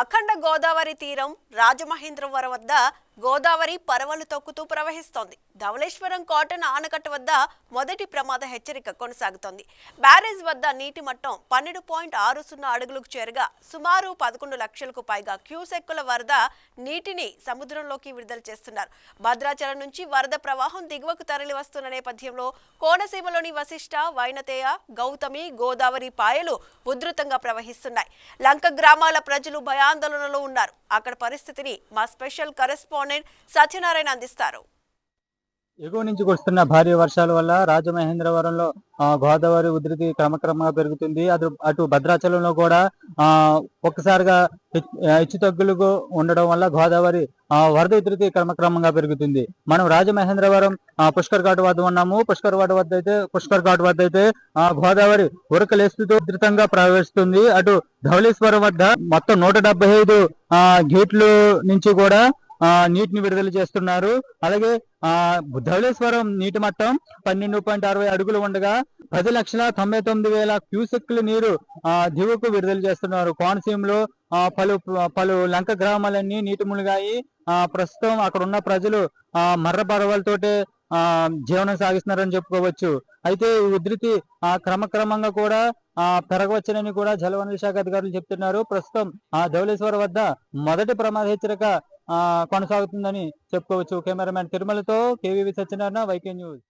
అఖండ గోదావరి తీరం రాజమహేంద్రవరం వద్ద గోదావరి పరవలు తొక్కుతూ ప్రవహిస్తోంది. ధవళేశ్వరం కాటన్ ఆనకట్ట వద్ద మొదటి ప్రమాద హెచ్చరిక కొనసాగుతోంది. బ్యారేజ్ వద్ద నీటి మట్టం పన్నెండు పాయింట్ ఆరు సున్నా అడుగులకు చేరగా సుమారు పదకొండు లక్షలకు పైగా క్యూసెక్కుల వరద నీటిని సముద్రంలోకి విడుదల చేస్తున్నారు. భద్రాచలం నుంచి వరద ప్రవాహం దిగువకు తరలి వస్తున్న నేపథ్యంలో కోనసీమలోని వశిష్ట వైనతేయ గౌతమి గోదావరి పాయలు ఉధృతంగా ప్రవహిస్తున్నాయి. లంక గ్రామాల ప్రజలు భయాందోళనలో ఉన్నారు. అక్కడ పరిస్థితిని మా స్పెషల్ కరెస్పాండెంట్ సత్యనారాయణ అందిస్తారు. ఎగువ నుంచి కురుస్తున్న భారీ వర్షాల వల్ల రాజమహేంద్రవరంలో గోదావరి ఉధృతి క్రమక్రమంగా పెరుగుతుంది. అటు అటు భద్రాచలంలో కూడా ఆ ఒక్కసారిగా హెచ్చు తగ్గులకు ఉండడం వల్ల గోదావరి వరద ఉధృతి క్రమక్రమంగా పెరుగుతుంది. మనం రాజమహేంద్రవరం పుష్కర్ ఘాట్ వద్ద ఉన్నాము. పుష్కర్ ఘాట్ వద్ద అయితే పుష్కర్ ఘాట్ వద్ద అయితే ఆ గోదావరి ఉరకలేస్తుతో ఉధృతంగా ప్రవేశిస్తుంది అటు ధవళేశ్వరం వద్ద మొత్తం నూట డెబ్బై ఐదు గేట్లు నుంచి కూడా నీటిని విడుదల చేస్తున్నారు. అలాగే ఆ ధవళేశ్వరం నీటి మట్టం పన్నెండు పాయింట్ అరవై అడుగులు ఉండగా పది లక్షల తొంభై తొమ్మిది వేల క్యూసెక్ల నీరు ఆ దిగువకు విడుదల చేస్తున్నారు. కోనసీమలో ఆ పలు పలు లంక గ్రామాలన్నీ నీటి మునిగాయి. ఆ ప్రస్తుతం అక్కడ ఉన్న ప్రజలు ఆ మర్ర పడవలతోటే ఆ జీవనం సాగిస్తున్నారని చెప్పుకోవచ్చు. అయితే ఈ ఉధృతి ఆ క్రమక్రమంగా కూడా ఆ పెరగవచ్చునని కూడా జలవనరుల శాఖ అధికారులు చెప్తున్నారు. ప్రస్తుతం ఆ ధవళేశ్వరం వద్ద మొదటి ప్రమాద హెచ్చరిక కొనసాగుతుందని చెప్పుకోవచ్చు. కెమెరామెన్ తిరుమలతో కేవీవి సత్యనారాయణ వైకే న్యూస్.